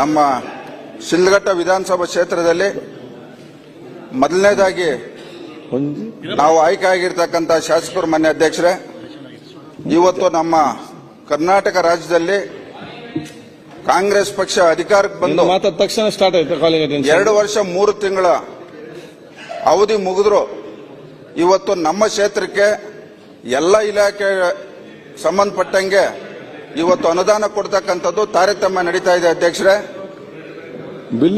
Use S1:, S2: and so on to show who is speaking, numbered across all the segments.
S1: ನಮ್ಮ ಶಿಲ್ಘಟ್ಟ ವಿಧಾನಸಭಾ ಕ್ಷೇತ್ರದಲ್ಲಿ ಮೊದಲನೇದಾಗಿ ನಾವು ಆಯ್ಕೆ ಆಗಿರ್ತಕ್ಕಂಥ ಶಾಸಕರು ಮಾನ್ಯ ಅಧ್ಯಕ್ಷರೇ ಇವತ್ತು ನಮ್ಮ ಕರ್ನಾಟಕ ರಾಜ್ಯದಲ್ಲಿ ಕಾಂಗ್ರೆಸ್ ಪಕ್ಷ ಅಧಿಕಾರಕ್ಕೆ ಬಂದು
S2: ತಕ್ಷಣ ಸ್ಟಾರ್ಟ್ ಆಯ್ತು
S1: ಎರಡು ವರ್ಷ ಮೂರು ತಿಂಗಳ ಅವಧಿ ಮುಗಿದ್ರು. ಇವತ್ತು ನಮ್ಮ ಕ್ಷೇತ್ರಕ್ಕೆ ಎಲ್ಲ ಇಲಾಖೆ ಸಂಬಂಧಪಟ್ಟಂಗೆ ಇವತ್ತು ಅನುದಾನ ಕೊಡ್ತಕ್ಕಂಥದ್ದು ತಾರತಮ್ಯ ನಡೀತಾ ಇದೆ ಅಧ್ಯಕ್ಷರೇ.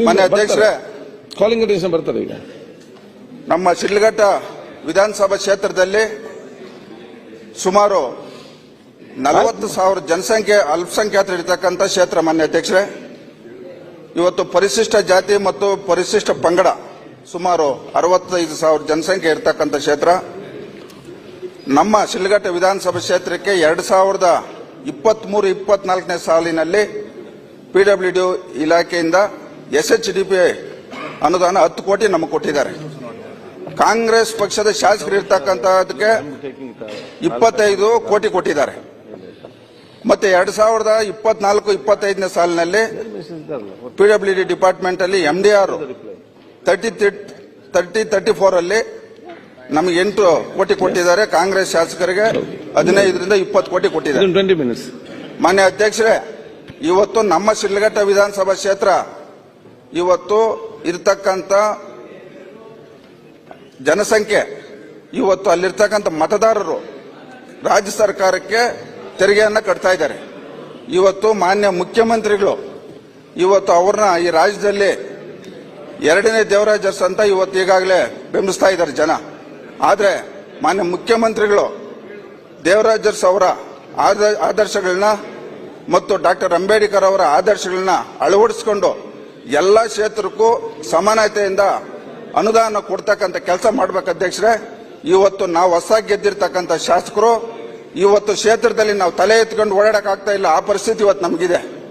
S1: ಮನೆ ಅಧ್ಯಕ್ಷರೇ.
S2: ಕಾಲಿಂಗ್ ಅಡಿಷನ್ ಬರ್ತಾರೆ ಈಗ.
S1: ನಮ್ಮ ಶಿಡ್ಲಘಟ್ಟ ವಿಧಾನಸಭಾ ಕ್ಷೇತ್ರದಲ್ಲಿ ಸುಮಾರು ನಲವತ್ತು ಸಾವಿರ ಜನಸಂಖ್ಯೆ ಅಲ್ಪಸಂಖ್ಯಾತರು ಇರತಕ್ಕಂಥ ಕ್ಷೇತ್ರ ಮಾನ್ಯ ಅಧ್ಯಕ್ಷರೇ. ಇವತ್ತು ಪರಿಶಿಷ್ಟ ಜಾತಿ ಮತ್ತು ಪರಿಶಿಷ್ಟ ಪಂಗಡ ಸುಮಾರು ಅರವತ್ತೈದು ಸಾವಿರ ಜನಸಂಖ್ಯೆ ಇರತಕ್ಕಂಥ ಕ್ಷೇತ್ರ. ನಮ್ಮ ಶಿಲ್ಘಟ್ಟ ವಿಧಾನಸಭಾ ಕ್ಷೇತ್ರಕ್ಕೆ ಎರಡು ಸಾವಿರದ ಇಪ್ಪತ್ಮೂರು, ಇಪ್ಪತ್ನಾಲ್ಕನೇ ಸಾಲಿನಲ್ಲಿ ಪಿಡಬ್ಲ್ಯೂ ಡಿ ಇಲಾಖೆಯಿಂದ ಎಸ್ ಎಚ್ ಡಿ ಪಿ ಅನುದಾನ ಹತ್ತು ಕೋಟಿ ನಮಗೆ ಕೊಟ್ಟಿದ್ದಾರೆ. ಕಾಂಗ್ರೆಸ್ ಪಕ್ಷದ ಶಾಸಕರು ಇರ್ತಕ್ಕಂಥದಕ್ಕೆ ಇಪ್ಪತ್ತೈದು ಕೋಟಿ ಕೊಟ್ಟಿದ್ದಾರೆ. ಮತ್ತೆ ಎರಡ್ ಸಾವಿರದ ಇಪ್ಪತ್ನಾಲ್ಕು, ಇಪ್ಪತ್ತೈದನೇ ಸಾಲಿನಲ್ಲಿ ಪಿಡಬ್ಲ್ಯೂ ಡಿ ಡಿಪಾರ್ಟ್ಮೆಂಟ್ ಅಲ್ಲಿ M D R thirty thirty thirty four ಅಲ್ಲಿ ನಮಗೆ ಎಂಟು ಕೋಟಿ ಕೊಟ್ಟಿದ್ದಾರೆ ಕಾಂಗ್ರೆಸ್ ಶಾಸಕರಿಗೆ. ಹದಿನೈದರಿಂದ ಇಪ್ಪತ್ತು ಕೋಟಿ ಕೊಟ್ಟಿದ್ದಾರೆ
S2: ಟ್ವೆಂಟಿ ಮಿನಿಟ್ಸ್
S1: ಮಾನ್ಯ ಅಧ್ಯಕ್ಷರೇ ಇವತ್ತು ನಮ್ಮ ಶಿಡ್ಲಘಟ್ಟ ವಿಧಾನಸಭಾ ಕ್ಷೇತ್ರ ಇವತ್ತು ಇರ್ತಕ್ಕಂಥ ಜನಸಂಖ್ಯೆ ಇವತ್ತು ಅಲ್ಲಿರ್ತಕ್ಕಂಥ ಮತದಾರರು ರಾಜ್ಯ ಸರ್ಕಾರಕ್ಕೆ ತೆರಿಗೆಯನ್ನು ಕಟ್ತಾ ಇದ್ದಾರೆ. ಇವತ್ತು ಮಾನ್ಯ ಮುಖ್ಯಮಂತ್ರಿಗಳು ಇವತ್ತು ಅವ್ರನ್ನ ಈ ರಾಜ್ಯದಲ್ಲಿ ಎರಡನೇ ದೇವರಾಜರ್ಸ್ ಅಂತ ಇವತ್ತು ಈಗಾಗಲೇ ಬೆಂಬಲಿಸ್ತಾ ಇದ್ದಾರೆ ಜನ. ಆದರೆ ಮಾನ್ಯ ಮುಖ್ಯಮಂತ್ರಿಗಳು ದೇವರಾಜರ್ಸ್ ಅವರ ಆದ- ಆದರ್ಶಗಳನ್ನ ಮತ್ತು ಡಾಕ್ಟರ್ ಅಂಬೇಡ್ಕರ್ ಅವರ ಆದರ್ಶಗಳನ್ನ ಅಳವಡಿಸಿಕೊಂಡು ಎಲ್ಲ ಕ್ಷೇತ್ರಕ್ಕೂ ಸಮಾನತೆಯಿಂದ ಅನುದಾನ ಕೊಡ್ತಕ್ಕಂಥ ಕೆಲಸ ಮಾಡ್ಬೇಕು ಅಧ್ಯಕ್ಷರೇ. ಇವತ್ತು ನಾವು ಹೊಸ ಗೆದ್ದಿರ್ತಕ್ಕಂಥ ಶಾಸಕರು, ಇವತ್ತು ಕ್ಷೇತ್ರದಲ್ಲಿ ನಾವು ತಲೆ ಎತ್ಕೊಂಡು ಓಡಾಡಕ್ಕಾಗ್ತಾ ಇಲ್ಲ, ಆ ಪರಿಸ್ಥಿತಿ ಇವತ್ತು ನಮಗಿದೆ.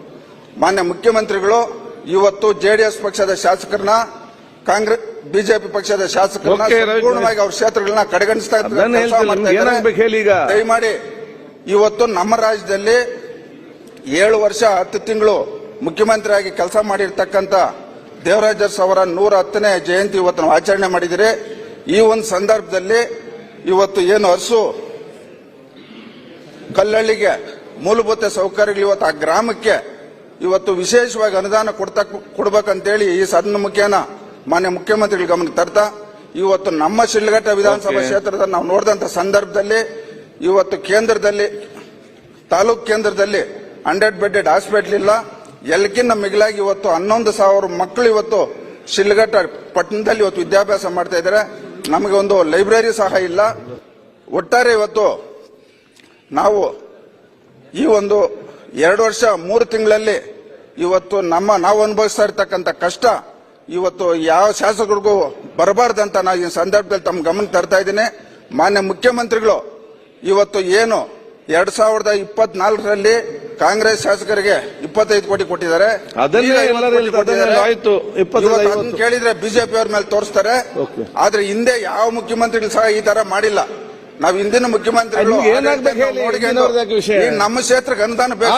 S1: ಮಾನ್ಯ ಮುಖ್ಯಮಂತ್ರಿಗಳು, ಇವತ್ತು ಜೆಡಿಎಸ್ ಪಕ್ಷದ ಶಾಸಕರನ್ನ ಕಾಂಗ್ರೆಸ್ ಬಿಜೆಪಿ ಪಕ್ಷದ ಶಾಸಕರನ್ನ
S2: Okay,
S1: ಸಂಪೂರ್ಣವಾಗಿ ಅವ್ರ ಕ್ಷೇತ್ರಗಳನ್ನ ಕಡೆಗಣಿಸ್ತಾ
S2: ಅದನ್ನ
S1: ಕೆಲಸ
S2: ಹೇಳ್ತಿಲ್ಲ,
S1: ಮಾಡ್ತಾ ಇದ್ದಾರೆ.
S2: ಏನಾಗ್ಬೇಕು ಹೇಳಿ ಈಗ?
S1: ದಯಮಾಡಿ ಇವತ್ತು ನಮ್ಮ ರಾಜ್ಯದಲ್ಲಿ ಏಳು ವರ್ಷ ಹತ್ತು ತಿಂಗಳು ಮುಖ್ಯಮಂತ್ರಿಯಾಗಿ ಕೆಲಸ ಮಾಡಿರ್ತಕ್ಕಂಥ ದೇವರಾಜರ್ಸ್ ಅವರ ನೂರ ಹತ್ತನೇ ಜಯಂತಿ ಇವತ್ತು ನಾವು ಆಚರಣೆ ಮಾಡಿದಿರಿ ಈ ಒಂದು ಸಂದರ್ಭದಲ್ಲಿ ಇವತ್ತು ಏನು ಅರಸು ಕಲ್ಲಳ್ಳಿಗೆ ಮೂಲಭೂತ ಸೌಕರ್ಯಗಳು ಇವತ್ತು ಆ ಗ್ರಾಮಕ್ಕೆ ಇವತ್ತು ವಿಶೇಷವಾಗಿ ಅನುದಾನ ಕೊಡ್ತಾ ಕೊಡ್ಬೇಕಂತೇಳಿ ಈ ಸದನ ಮುಖೇನ ಮಾನ್ಯ ಮುಖ್ಯಮಂತ್ರಿಗಳ ಗಮನಕ್ಕೆ ತರ್ತಾ ಇವತ್ತು ನಮ್ಮ ಶಿಲ್ಘಟ್ಟ ವಿಧಾನಸಭಾ ಕ್ಷೇತ್ರದ ನಾವು ನೋಡಿದಂತ ಸಂದರ್ಭದಲ್ಲಿ ಇವತ್ತು ಕೇಂದ್ರದಲ್ಲಿ ತಾಲೂಕ್ ಕೇಂದ್ರದಲ್ಲಿ ಹಂಡ್ರೆಡ್ ಬೆಡ್ಡೆಡ್ ಹಾಸ್ಪಿಟಲ್ ಇಲ್ಲ. ಎಲ್ಲಕ್ಕಿಂತ ಮಿಗಿಲಾಗಿ ಇವತ್ತು ಹನ್ನೊಂದು ಸಾವಿರ ಮಕ್ಕಳು ಇವತ್ತು ಶಿಲ್ಘಟ್ಟ ಪಟ್ಟಣದಲ್ಲಿ ಇವತ್ತು ವಿದ್ಯಾಭ್ಯಾಸ ಮಾಡ್ತಾ ಇದ್ದಾರೆ. ನಮಗೆ ಒಂದು ಲೈಬ್ರರಿ ಸಹ ಇಲ್ಲ. ಒಟ್ಟಾರೆ ಇವತ್ತು ನಾವು ಈ ಒಂದು ಎರಡು ವರ್ಷ ಮೂರು ತಿಂಗಳಲ್ಲಿ ಇವತ್ತು ನಮ್ಮ ನಾವು ಅನುಭವಿಸ್ತಾ ಇರ್ತಕ್ಕಂಥ ಕಷ್ಟ ಇವತ್ತು ಯಾವ ಶಾಸಕರಿಗೂ ಬರಬಾರ್ದಂತ ನಾನು ಈ ಸಂದರ್ಭದಲ್ಲಿ ತಮ್ಮ ಗಮನ ತರ್ತಾ ಇದ್ದೀನಿ. ಮಾನ್ಯ ಮುಖ್ಯಮಂತ್ರಿಗಳು ಇವತ್ತು ಏನು ಎರಡ್ ಸಾವಿರದ ಇಪ್ಪತ್ನಾಲ್ಕರಲ್ಲಿ ಕಾಂಗ್ರೆಸ್ ಶಾಸಕರಿಗೆ ಇಪ್ಪತ್ತೈದು ಕೋಟಿ ಕೊಟ್ಟಿದ್ದಾರೆ.
S2: ಅದನ್ನೇ
S1: ಈಗ 50
S2: ಎಲ್ಲರೂ
S1: ಕೋಟಿ
S2: ಹೇಳ್ತಾರೆ.
S1: ಕೊಟ್ಟಿದ್ದಾರೆ.
S2: ಆಯ್ತು, ಇಪ್ಪತ್ತೈದು,
S1: ಇವತ್ತು ಅದನ್ನ ಕೇಳಿದ್ರೆ ಬಿಜೆಪಿ ಅವ್ರ ಮೇಲೆ ತೋರಿಸ್ತಾರೆ. ಆದ್ರೆ ಹಿಂದೆ ಯಾವ ಮುಖ್ಯಮಂತ್ರಿಗಳು ಸಹ ಈ ತರ ಮಾಡಿಲ್ಲ. ನಾವು ಹಿಂದಿನ ಮುಖ್ಯಮಂತ್ರಿಗಳು? ನಮ್ಮ ಕ್ಷೇತ್ರಕ್ಕೆ ಅನುದಾನ ಬೇಕು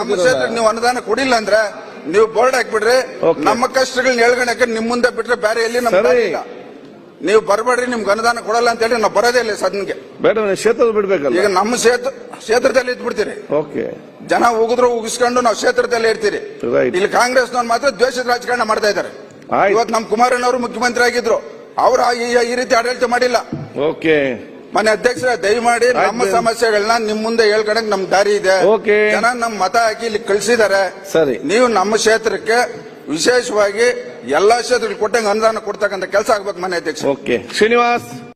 S1: ನಮ್ಮ ಕ್ಷೇತ್ರಕ್ಕೆ ನೀವು ಅನುದಾನ ಕೊಡಿಲ್ಲ ಅಂದ್ರೆ ನೀವು ಬೋರ್ಡ್ ಹಾಕ್ಬಿಡ್ರಿ
S2: Okay.
S1: ನಮ್ಮ ಕಷ್ಟಗಳನ್ನ ಹೇಳ್ಗಣಕ್ಕೆ ನಿಮ್ ಮುಂದೆ ಬಿಟ್ರೆ ಬೇರೆ ಎಲ್ಲಿ ನಮ್ಗೆ
S2: ಸರಿ.
S1: ದಾರಿ ಇಲ್ಲ. ನೀವು ಬರಬೇಡ್ರಿ ನಿಮ್ಗೆ ಅನುದಾನ ಕೊಡಲ್ಲ ಅಂತ ಹೇಳಿ ನಾವು ಬರೋದೇ ಇಲ್ಲ ಸದನ್ಗೆ
S2: ಬೇಡ ಕ್ಷೇತ್ರದ ಬಿಡ್ಬೇಕಲ್ಲ
S1: ಈಗ ನಮ್ಮ ಕ್ಷೇತ್ರ ಕ್ಷೇತ್ರದಲ್ಲಿ ಇದ್ಬಿಡ್ತೀರಿ
S2: ಓಕೆ
S1: ಜನ ಉಗಿದ್ರು ಉಗಿಸ್ಕೊಂಡು ನಾವು ಕ್ಷೇತ್ರದಲ್ಲಿ ಇರ್ತೀರಿ
S2: Right.
S1: ಇಲ್ಲಿ ಕಾಂಗ್ರೆಸ್ನವ್ರು ಮಾತ್ರ ದ್ವೇಷದ ರಾಜಕಾರಣ ಮಾಡ್ತಾ ಇದ್ದಾರೆ
S2: ಆಯ್ತು.
S1: ಇವತ್ತು ನಮ್ಮ ಕುಮಾರಣ್ಣವರು ಮುಖ್ಯಮಂತ್ರಿ ಆಗಿದ್ರು ಅವ್ರು ಆ- ಈ- ಈ ರೀತಿ ಆಡಳಿತ ಮಾಡಿಲ್ಲ
S2: ಓಕೆ
S1: ಮನೆ ಅಧ್ಯಕ್ಷರ ದಯಮಾಡಿ ನಮ್ಮ. ಸಮಸ್ಯೆಗಳನ್ನ ನಿಮ್ ಮುಂದೆ ಹೇಳ್ಕೊಂಡ್ ನಮ್ ದಾರಿ ಇದೆ. ಜನ ನಮ್ ಮತ ಹಾಕಿ ಇಲ್ಲಿ ಕಳ್ಸಿದ್ದಾರೆ
S2: ಸರಿ.
S1: ನೀವು ನಮ್ಮ ಕ್ಷೇತ್ರಕ್ಕೆ ವಿಶೇಷವಾಗಿ ಎಲ್ಲಾ ಕ್ಷೇತ್ರಗಳು ಕೊಟ್ಟಂಗೆ ಅನುದಾನ ಕೊಡ್ತಕ್ಕಂಥ ಕೆಲಸ ಆಗ್ಬೇಕು ಮನೆ ಅಧ್ಯಕ್ಷ
S2: ಓಕೆ ಶ್ರೀನಿವಾಸ್